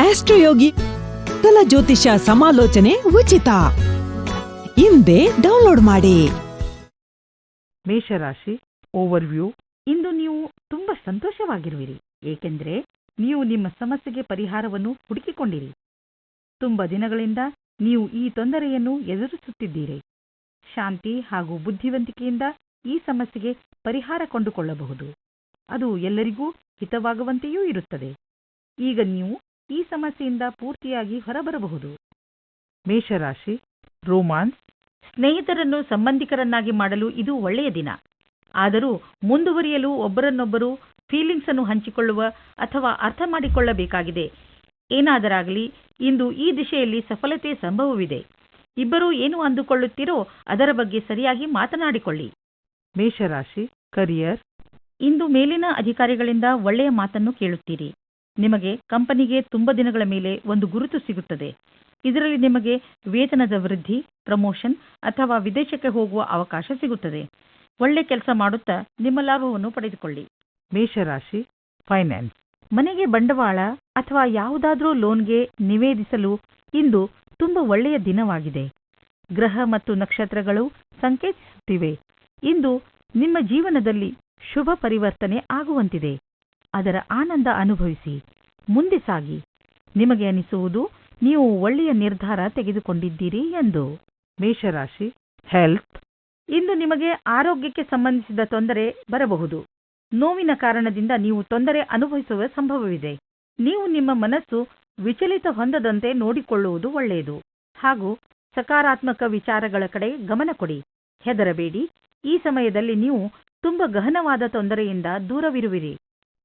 ಆಸ್ಟ್ರೋಯೋಗಿ ಕಲ ಜ್ಯೋತಿಷ ಸಮಾಲೋಚನೆ ಉಚಿತ. ಹಿಂದೆ ಡೌನ್ಲೋಡ್ ಮಾಡಿ. ಮೇಷರಾಶಿ ಓವರ್ವ್ಯೂ. ಇಂದು ನೀವು ತುಂಬಾ ಸಂತೋಷವಾಗಿರುವಿರಿ. ಏಕೆಂದರೆ ನೀವು ನಿಮ್ಮ ಸಮಸ್ಯೆಗೆ ಪರಿಹಾರವನ್ನು ಹುಡುಕಿಕೊಂಡಿರಿ. ತುಂಬಾ ದಿನಗಳಿಂದ ನೀವು ಈ ತೊಂದರೆಯನ್ನು ಎದುರಿಸುತ್ತಿದ್ದೀರಿ. ಶಾಂತಿ ಹಾಗೂ ಬುದ್ಧಿವಂತಿಕೆಯಿಂದ ಈ ಸಮಸ್ಯೆಗೆ ಪರಿಹಾರ ಕಂಡುಕೊಳ್ಳಬಹುದು. ಅದು ಎಲ್ಲರಿಗೂ ಹಿತವಾಗುವಂತೆಯೂ ಇರುತ್ತದೆ. ಈಗ ನೀವು ಈ ಸಮಸ್ಯೆಯಿಂದ ಪೂರ್ತಿಯಾಗಿ ಹೊರಬರಬಹುದು. ಮೇಷರಾಶಿ, ರೋಮಾನ್ಸ್, ಸ್ನೇಹಿತರನ್ನು ಸಂಬಂಧಿಕರನ್ನಾಗಿ ಮಾಡಲು ಇದು ಒಳ್ಳೆಯ ದಿನ. ಆದರೂ ಮುಂದುವರಿಯಲು ಒಬ್ಬರನ್ನೊಬ್ಬರು ಫೀಲಿಂಗ್ಸ್ ಅನ್ನು ಹಂಚಿಕೊಳ್ಳುವ ಅಥವಾ ಅರ್ಥ ಮಾಡಿಕೊಳ್ಳಬೇಕಾಗಿದೆ. ಏನಾದರಾಗಲಿ, ಇಂದು ಈ ದಿಶೆಯಲ್ಲಿ ಸಫಲತೆ ಸಂಭವವಿದೆ. ಇಬ್ಬರೂ ಏನು ಅಂದುಕೊಳ್ಳುತ್ತೀರೋ ಅದರ ಬಗ್ಗೆ ಸರಿಯಾಗಿ ಮಾತನಾಡಿಕೊಳ್ಳಿ. ಮೇಷರಾಶಿ ಕರಿಯರ್ ಇಂದು ಮೇಲಿನ ಅಧಿಕಾರಿಗಳಿಂದ ಒಳ್ಳೆಯ ಮಾತನ್ನು ಕೇಳುತ್ತೀರಿ. ನಿಮಗೆ ಕಂಪನಿಗೆ ತುಂಬ ದಿನಗಳ ಮೇಲೆ ಒಂದು ಗುರುತು ಸಿಗುತ್ತದೆ. ಇದರಲ್ಲಿ ನಿಮಗೆ ವೇತನದ ವೃದ್ಧಿ ಪ್ರಮೋಷನ್ ಅಥವಾ ವಿದೇಶಕ್ಕೆ ಹೋಗುವ ಅವಕಾಶ ಸಿಗುತ್ತದೆ. ಒಳ್ಳೆ ಕೆಲಸ ಮಾಡುತ್ತಾ ನಿಮ್ಮ ಲಾಭವನ್ನು ಪಡೆದುಕೊಳ್ಳಿ. ಮೇಷರಾಶಿ ಫೈನಾನ್ಸ್. ಮನೆಗೆ ಬಂಡವಾಳ ಅಥವಾ ಯಾವುದಾದರೂ ಲೋನ್ಗೆ ನಿವೇದಿಸಲು ಇಂದು ತುಂಬ ಒಳ್ಳೆಯ ದಿನವಾಗಿದೆ. ಗ್ರಹ ಮತ್ತು ನಕ್ಷತ್ರಗಳು ಸಂಕೇತಿಸುತ್ತಿವೆ. ಇಂದು ನಿಮ್ಮ ಜೀವನದಲ್ಲಿ ಶುಭ ಪರಿವರ್ತನೆ ಆಗುವಂತಿದೆ. ಅದರ ಆನಂದ ಅನುಭವಿಸಿ. ಮುಂದೆ ಸಾಗಿ. ನಿಮಗೆ ಅನಿಸುವುದು, ನೀವು ಒಳ್ಳೆಯ ನಿರ್ಧಾರ ತೆಗೆದುಕೊಂಡಿದ್ದೀರಿ ಎಂದು. ಮೇಷರಾಶಿ ಹೆಲ್ತ್ ಇಂದು ನಿಮಗೆ ಆರೋಗ್ಯಕ್ಕೆ ಸಂಬಂಧಿಸಿದ ತೊಂದರೆ ಬರಬಹುದು. ನೋವಿನ ಕಾರಣದಿಂದ ನೀವು ತೊಂದರೆ ಅನುಭವಿಸುವ ಸಂಭವವಿದೆ. ನೀವು ನಿಮ್ಮ ಮನಸ್ಸು ವಿಚಲಿತ ಹೊಂದದಂತೆ ನೋಡಿಕೊಳ್ಳುವುದು ಒಳ್ಳೆಯದು. ಹಾಗೂ ಸಕಾರಾತ್ಮಕ ವಿಚಾರಗಳ ಕಡೆ ಗಮನ ಕೊಡಿ. ಹೆದರಬೇಡಿ. ಈ ಸಮಯದಲ್ಲಿ ನೀವು ತುಂಬ ಗಹನವಾದ ತೊಂದರೆಯಿಂದ ದೂರವಿರುವಿರಿ.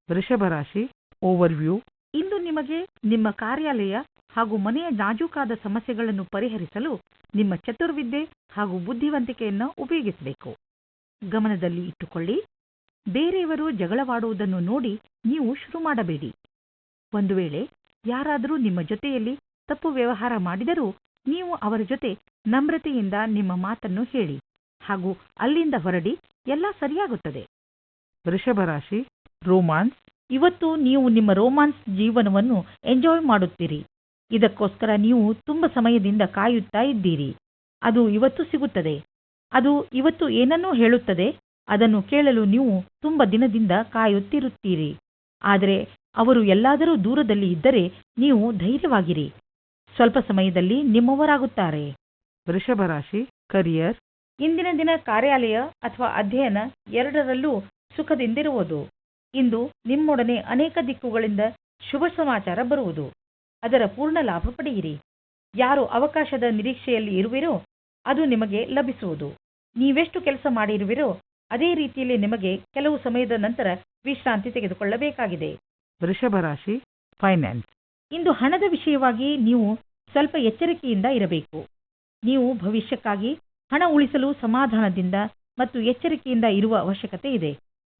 ವೃಷಭ ರಾಶಿ ಓವರ್ವ್ಯೂ ಇಂದು ನಿಮಗೆ ನಿಮ್ಮ ಕಾರ್ಯಾಲಯ ಹಾಗೂ ಮನೆಯ ನಾಜೂಕಾದ ಸಮಸ್ಯೆಗಳನ್ನು ಪರಿಹರಿಸಲು ನಿಮ್ಮ ಚತುರ್ವಿದ್ಯೆ ಹಾಗೂ ಬುದ್ಧಿವಂತಿಕೆಯನ್ನು ಉಪಯೋಗಿಸಬೇಕು. ಗಮನದಲ್ಲಿ ಇಟ್ಟುಕೊಳ್ಳಿ. ಬೇರೆಯವರು ಜಗಳವಾಡುವುದನ್ನು ನೋಡಿ ನೀವು ಶುರು ಮಾಡಬೇಡಿ. ಒಂದು ವೇಳೆ ಯಾರಾದರೂ ನಿಮ್ಮ ಜೊತೆಯಲ್ಲಿ ತಪ್ಪು ವ್ಯವಹಾರ ಮಾಡಿದರೂ ನೀವು ಅವರ ಜೊತೆ ನಮ್ರತೆಯಿಂದ ನಿಮ್ಮ ಮಾತನ್ನು ಹೇಳಿ ಹಾಗೂ ಅಲ್ಲಿಂದ ಹೊರಡಿ ಎಲ್ಲ ಸರಿಯಾಗುತ್ತದೆ. ವೃಷಭ ರಾಶಿ ರೋಮಾನ್ಸ್. ಇವತ್ತು ನೀವು ನಿಮ್ಮ ರೋಮಾನ್ಸ್ ಜೀವನವನ್ನು ಎಂಜಾಯ್ ಮಾಡುತ್ತೀರಿ. ಇದಕ್ಕೋಸ್ಕರ ನೀವು ತುಂಬ ಸಮಯದಿಂದ ಕಾಯುತ್ತಾ ಇದ್ದೀರಿ. ಅದು ಇವತ್ತು ಸಿಗುತ್ತದೆ. ಅದು ಇವತ್ತು ಏನನ್ನೂ ಹೇಳುತ್ತದೆ. ಅದನ್ನು ಕೇಳಲು ನೀವು ತುಂಬ ದಿನದಿಂದ ಕಾಯುತ್ತಿರುತ್ತೀರಿ. ಆದರೆ ಅವರು ಎಲ್ಲಾದರೂ ದೂರದಲ್ಲಿ ಇದ್ದರೆ ನೀವು ಧೈರ್ಯವಾಗಿರಿ. ಸ್ವಲ್ಪ ಸಮಯದಲ್ಲಿ ನಿಮ್ಮವರಾಗುತ್ತಾರೆ. ವೃಷಭ ರಾಶಿ ಕರಿಯರ್ ಇಂದಿನ ದಿನ ಕಾರ್ಯಾಲಯ ಅಥವಾ ಅಧ್ಯಯನ ಎರಡರಲ್ಲೂ ಸುಖದಿಂದಿರುವುದು. ಇಂದು ನಿಮ್ಮೊಡನೆ ಅನೇಕ ದಿಕ್ಕುಗಳಿಂದ ಶುಭ ಸಮಾಚಾರ ಬರುವುದು. ಅದರ ಪೂರ್ಣ ಲಾಭ ಪಡೆಯಿರಿ. ಯಾರು ಅವಕಾಶದ ನಿರೀಕ್ಷೆಯಲ್ಲಿ ಇರುವಿರೋ ಅದು ನಿಮಗೆ ಲಭಿಸುವುದು. ನೀವೆಷ್ಟು ಕೆಲಸ ಮಾಡಿರುವಿರೋ ಅದೇ ರೀತಿಯಲ್ಲಿ ನಿಮಗೆ ಕೆಲವು ಸಮಯದ ನಂತರ ವಿಶ್ರಾಂತಿ ತೆಗೆದುಕೊಳ್ಳಬೇಕಾಗಿದೆ. ವೃಷಭ ರಾಶಿ ಫೈನಾನ್ಸ್. ಇಂದು ಹಣದ ವಿಷಯವಾಗಿ ನೀವು ಸ್ವಲ್ಪ ಎಚ್ಚರಿಕೆಯಿಂದ ಇರಬೇಕು. ನೀವು ಭವಿಷ್ಯಕ್ಕಾಗಿ ಹಣ ಉಳಿಸಲು ಸಮಾಧಾನದಿಂದ ಮತ್ತು ಎಚ್ಚರಿಕೆಯಿಂದ ಇರುವ ಅವಶ್ಯಕತೆ ಇದೆ.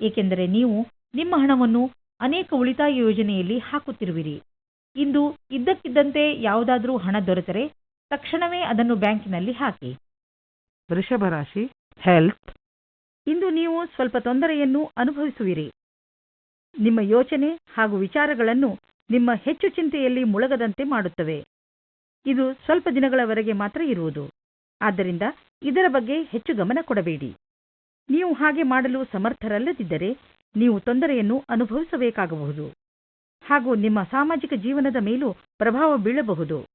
ಏಕೆಂದರೆ ನೀವು ನಿಮ್ಮ ಹಣವನ್ನು ಅನೇಕ ಉಳಿತಾಯ ಯೋಜನೆಯಲ್ಲಿ ಹಾಕುತ್ತಿರುವಿರಿ. ಇಂದು ಇದ್ದಕ್ಕಿದ್ದಂತೆ ಯಾವುದಾದರೂ ಹಣ ದೊರೆತರೆ ತಕ್ಷಣವೇ ಅದನ್ನು ಬ್ಯಾಂಕಿನಲ್ಲಿ ಹಾಕಿ. ವೃಷಭ ರಾಶಿ ಹೆಲ್ತ್ ಇಂದು ನೀವು ಸ್ವಲ್ಪ ತೊಂದರೆಯನ್ನು ಅನುಭವಿಸುವಿರಿ. ನಿಮ್ಮ ಯೋಚನೆ ಹಾಗೂ ವಿಚಾರಗಳನ್ನು ನಿಮ್ಮ ಹೆಚ್ಚು ಚಿಂತೆಯಲ್ಲಿ ಮುಳುಗದಂತೆ ಮಾಡುತ್ತವೆ. ಇದು ಸ್ವಲ್ಪ ದಿನಗಳವರೆಗೆ ಮಾತ್ರ ಇರುವುದು. ಆದ್ದರಿಂದ ಇದರ ಬಗ್ಗೆ ಹೆಚ್ಚು ಗಮನ ಕೊಡಬೇಡಿ. ನೀವು ಹಾಗೆ ಮಾಡಲು ಸಮರ್ಥರಲ್ಲದಿದ್ದರೆ ನೀವು ತೊಂದರೆಯನ್ನು ಅನುಭವಿಸಬೇಕಾಗಬಹುದು. ಹಾಗೂ ನಿಮ್ಮ ಸಾಮಾಜಿಕ ಜೀವನದ ಮೇಲೂ ಪ್ರಭಾವ ಬೀಳಬಹುದು.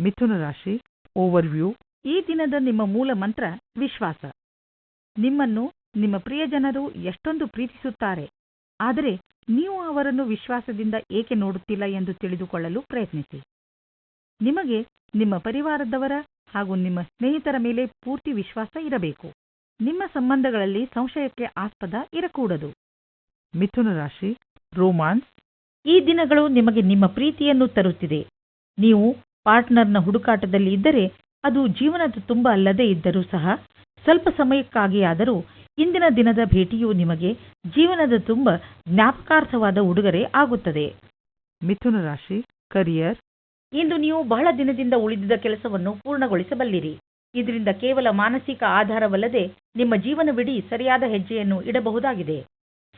ಮಿಥುನ ರಾಶಿ ಓವರ್ವ್ಯೂ ಈ ದಿನದ ನಿಮ್ಮ ಮೂಲ ಮಂತ್ರ ವಿಶ್ವಾಸ. ನಿಮ್ಮನ್ನು ನಿಮ್ಮ ಪ್ರಿಯಜನರು ಎಷ್ಟೊಂದು ಪ್ರೀತಿಸುತ್ತಾರೆ. ಆದರೆ ನೀವು ಅವರನ್ನು ವಿಶ್ವಾಸದಿಂದ ಏಕೆ ನೋಡುತ್ತಿಲ್ಲ ಎಂದು ತಿಳಿದುಕೊಳ್ಳಲು ಪ್ರಯತ್ನಿಸಿ. ನಿಮಗೆ ನಿಮ್ಮ ಪರಿವಾರದವರ ಹಾಗೂ ನಿಮ್ಮ ಸ್ನೇಹಿತರ ಮೇಲೆ ಪೂರ್ತಿ ವಿಶ್ವಾಸ ಇರಬೇಕು. ನಿಮ್ಮ ಸಂಬಂಧಗಳಲ್ಲಿ ಸಂಶಯಕ್ಕೆ ಆಸ್ಪದ ಇರಕೂಡದು. ಮಿಥುನ ರಾಶಿ, ರೋಮಾನ್ಸ್. ಈ ದಿನಗಳು ನಿಮಗೆ ನಿಮ್ಮ ಪ್ರೀತಿಯನ್ನು ತರುತ್ತಿದೆ. ನೀವು ಪಾರ್ಟ್ನರ್ನ ಹುಡುಕಾಟದಲ್ಲಿ ಇದ್ದರೆ ಅದು ಜೀವನದ ತುಂಬ ಅಲ್ಲದೇ ಇದ್ದರೂ ಸಹ ಸ್ವಲ್ಪ ಸಮಯಕ್ಕಾಗಿಯಾದರೂ ಇಂದಿನ ದಿನದ ಭೇಟಿಯು ನಿಮಗೆ ಜೀವನದ ತುಂಬ ಜ್ಞಾಪಕಾರ್ಥವಾದ ಉಡುಗೊರೆ ಆಗುತ್ತದೆ. ಮಿಥುನ ರಾಶಿ, ಕರಿಯರ್. ಇಂದು ನೀವು ಬಹಳ ದಿನದಿಂದ ಉಳಿದಿದ್ದ ಕೆಲಸವನ್ನು ಪೂರ್ಣಗೊಳಿಸಬಲ್ಲಿರಿ. ಇದರಿಂದ ಕೇವಲ ಮಾನಸಿಕ ಆಧಾರವಲ್ಲದೆ ನಿಮ್ಮ ಜೀವನವಿಡೀ ಸರಿಯಾದ ಹೆಜ್ಜೆಯನ್ನು ಇಡಬಹುದಾಗಿದೆ.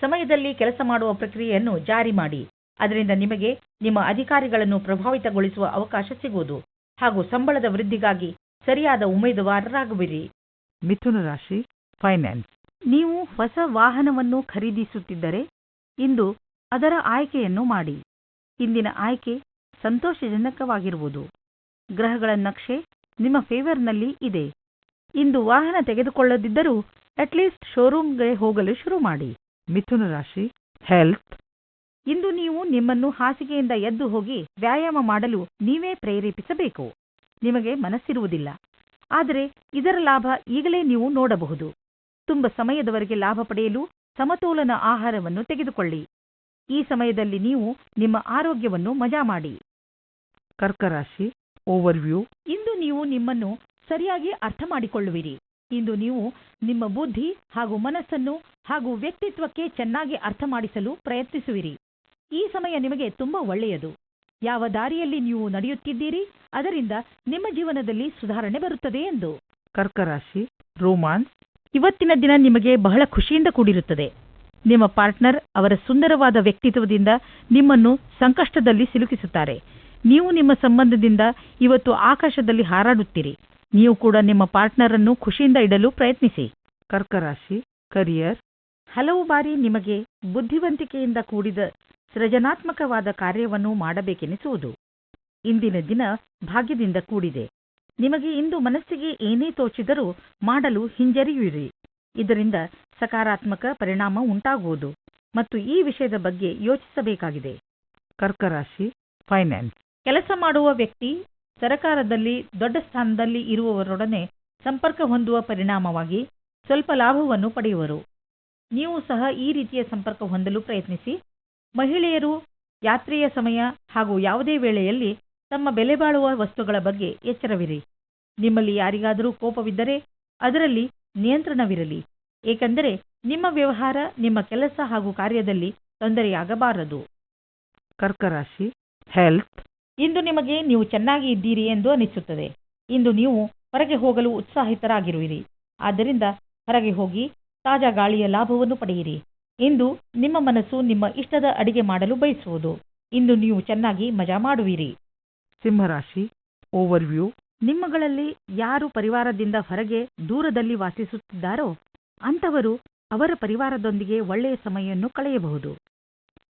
ಸಮಯದಲ್ಲಿ ಕೆಲಸ ಮಾಡುವ ಪ್ರಕ್ರಿಯೆಯನ್ನು ಜಾರಿ ಮಾಡಿ. ಅದರಿಂದ ನಿಮಗೆ ನಿಮ್ಮ ಅಧಿಕಾರಿಗಳನ್ನು ಪ್ರಭಾವಿತಗೊಳಿಸುವ ಅವಕಾಶ ಸಿಗುವುದು. ಹಾಗೂ ಸಂಬಳದ ವೃದ್ಧಿಗಾಗಿ ಸರಿಯಾದ ಉಮೇದುವಾರರಾಗುವಿರಿ. ಮಿಥುನ ರಾಶಿ ಫೈನಾನ್ಸ್ ನೀವು ಹೊಸ ವಾಹನವನ್ನು ಖರೀದಿಸುತ್ತಿದ್ದರೆ ಇಂದು ಅದರ ಆಯ್ಕೆಯನ್ನು ಮಾಡಿ. ಇಂದಿನ ಆಯ್ಕೆ ಸಂತೋಷಜನಕವಾಗಿರುವುದು. ಗ್ರಹಗಳ ನಕ್ಷೆ ನಿಮ್ಮ ಫೇವರ್ನಲ್ಲಿ ಇದೆ. ಇಂದು ವಾಹನ ತೆಗೆದುಕೊಳ್ಳದಿದ್ದರೂ ಅಟ್ಲೀಸ್ಟ್ ಶೋರೂಮ್ಗೆ ಹೋಗಲು ಶುರು ಮಾಡಿ. ಮಿಥುನ ರಾಶಿ ಹೆಲ್ತ್ ಇಂದು ನೀವು ನಿಮ್ಮನ್ನು ಹಾಸಿಗೆಯಿಂದ ಎದ್ದು ಹೋಗಿ ವ್ಯಾಯಾಮ ಮಾಡಲು ನೀವೇ ಪ್ರೇರೇಪಿಸಬೇಕು. ನಿಮಗೆ ಮನಸ್ಸಿರುವುದಿಲ್ಲ. ಆದರೆ ಇದರ ಲಾಭ ಈಗಲೇ ನೀವು ನೋಡಬಹುದು. ತುಂಬ ಸಮಯದವರೆಗೆ ಲಾಭ ಪಡೆಯಲು ಸಮತೋಲನ ಆಹಾರವನ್ನು ತೆಗೆದುಕೊಳ್ಳಿ. ಈ ಸಮಯದಲ್ಲಿ ನೀವು ನಿಮ್ಮ ಆರೋಗ್ಯವನ್ನು ಮಜಾ ಮಾಡಿ. ಕರ್ಕರಾಶಿ ಓವರ್ವ್ಯೂ ಇಂದು ನೀವು ನಿಮ್ಮನ್ನು ಸರಿಯಾಗಿ ಅರ್ಥ ಮಾಡಿಕೊಳ್ಳುವಿರಿ. ಇಂದು ನೀವು ನಿಮ್ಮ ಬುದ್ಧಿ ಹಾಗೂ ಮನಸ್ಸನ್ನು ಹಾಗೂ ವ್ಯಕ್ತಿತ್ವಕ್ಕೆ ಚೆನ್ನಾಗಿ ಅರ್ಥ ಮಾಡಿಸಲು ಪ್ರಯತ್ನಿಸುವಿರಿ. ಈ ಸಮಯ ನಿಮಗೆ ತುಂಬಾ ಒಳ್ಳೆಯದು. ಯಾವ ದಾರಿಯಲ್ಲಿ ನೀವು ನಡೆಯುತ್ತಿದ್ದೀರಿ, ಅದರಿಂದ ನಿಮ್ಮ ಜೀವನದಲ್ಲಿ ಸುಧಾರಣೆ ಬರುತ್ತದೆ ಎಂದು. ಕರ್ಕರಾಶಿ ರೋಮಾನ್ಸ್ ಇವತ್ತಿನ ದಿನ ನಿಮಗೆ ಬಹಳ ಖುಷಿಯಿಂದ ಕೂಡಿರುತ್ತದೆ. ನಿಮ್ಮ ಪಾರ್ಟ್ನರ್ ಅವರ ಸುಂದರವಾದ ವ್ಯಕ್ತಿತ್ವದಿಂದ ನಿಮ್ಮನ್ನು ಸಂಕಷ್ಟದಲ್ಲಿ ಸಿಲುಕಿಸುತ್ತಾರೆ. ನೀವು ನಿಮ್ಮ ಸಂಬಂಧದಿಂದ ಇವತ್ತು ಆಕಾಶದಲ್ಲಿ ಹಾರಾಡುತ್ತೀರಿ. ನೀವು ಕೂಡ ನಿಮ್ಮ ಪಾರ್ಟ್ನರ್ ಅನ್ನು ಖುಷಿಯಿಂದ ಇಡಲು ಪ್ರಯತ್ನಿಸಿ. ಕರ್ಕರಾಶಿ ಕರಿಯರ್ ಹಲವು ಬಾರಿ ನಿಮಗೆ ಬುದ್ಧಿವಂತಿಕೆಯಿಂದ ಕೂಡಿದ ಸೃಜನಾತ್ಮಕವಾದ ಕಾರ್ಯವನ್ನು ಮಾಡಬೇಕೆನಿಸುವುದು ಇಂದಿನ ದಿನ ಭಾಗ್ಯದಿಂದ ಕೂಡಿದೆ. ನಿಮಗೆ ಇಂದು ಮನಸ್ಸಿಗೆ ಏನೇ ತೋಚಿದರೂ ಮಾಡಲು ಹಿಂಜರಿಯುವಿರಿ. ಇದರಿಂದ ಸಕಾರಾತ್ಮಕ ಪರಿಣಾಮ ಉಂಟಾಗುವುದು ಮತ್ತು ಈ ವಿಷಯದ ಬಗ್ಗೆ ಯೋಚಿಸಬೇಕಾಗಿದೆ. ಕರ್ಕರಾಶಿ ಫೈನಾನ್ಸ್ ಕೆಲಸ ಮಾಡುವ ವ್ಯಕ್ತಿ ಸರಕಾರದಲ್ಲಿ ದೊಡ್ಡ ಸ್ಥಾನದಲ್ಲಿ ಇರುವವರೊಡನೆ ಸಂಪರ್ಕ ಹೊಂದುವ ಪರಿಣಾಮವಾಗಿ ಸ್ವಲ್ಪ ಲಾಭವನ್ನು ಪಡೆಯುವರು. ನೀವು ಸಹ ಈ ರೀತಿಯ ಸಂಪರ್ಕ ಹೊಂದಲು ಪ್ರಯತ್ನಿಸಿ. ಮಹಿಳೆಯರು ಯಾತ್ರೆಯ ಸಮಯ ಹಾಗೂ ಯಾವುದೇ ವೇಳೆಯಲ್ಲಿ ತಮ್ಮ ಬೆಲೆಬಾಳುವ ವಸ್ತುಗಳ ಬಗ್ಗೆ ಎಚ್ಚರವಿರಿ. ನಿಮ್ಮಲ್ಲಿ ಯಾರಿಗಾದರೂ ಕೋಪವಿದ್ದರೆ ಅದರಲ್ಲಿ ನಿಯಂತ್ರಣವಿರಲಿ. ಏಕೆಂದರೆ ನಿಮ್ಮ ವ್ಯವಹಾರ, ನಿಮ್ಮ ಕೆಲಸ ಹಾಗೂ ಕಾರ್ಯದಲ್ಲಿ ತೊಂದರೆಯಾಗಬಾರದು. ಕರ್ಕರಾಶಿ ಹೆಲ್ತ್ ಇಂದು ನಿಮಗೆ ನೀವು ಚೆನ್ನಾಗಿ ಇದ್ದೀರಿ ಎಂದು ಅನಿಸುತ್ತದೆ. ಇಂದು ನೀವು ಹೊರಗೆ ಹೋಗಲು ಉತ್ಸಾಹಿತರಾಗಿರುವಿರಿ. ಆದ್ದರಿಂದ ಹೊರಗೆ ಹೋಗಿ ತಾಜಾ ಗಾಳಿಯ ಲಾಭವನ್ನು ಪಡೆಯಿರಿ. ಇಂದು ನಿಮ್ಮ ಮನಸ್ಸು ನಿಮ್ಮ ಇಷ್ಟದ ಅಡಿಗೆ ಮಾಡಲು ಬಯಸುವುದು. ಇಂದು ನೀವು ಚೆನ್ನಾಗಿ ಮಜಾ ಮಾಡುವಿರಿ. ಸಿಂಹರಾಶಿ ಓವರ್ವ್ಯೂ ನಿಮ್ಮಗಳಲ್ಲಿ ಯಾರು ಪರಿವಾರದಿಂದ ಹೊರಗೆ ದೂರದಲ್ಲಿ ವಾಸಿಸುತ್ತಿದ್ದಾರೋ ಅಂಥವರು ಅವರ ಪರಿವಾರದೊಂದಿಗೆ ಒಳ್ಳೆಯ ಸಮಯವನ್ನು ಕಳೆಯಬಹುದು.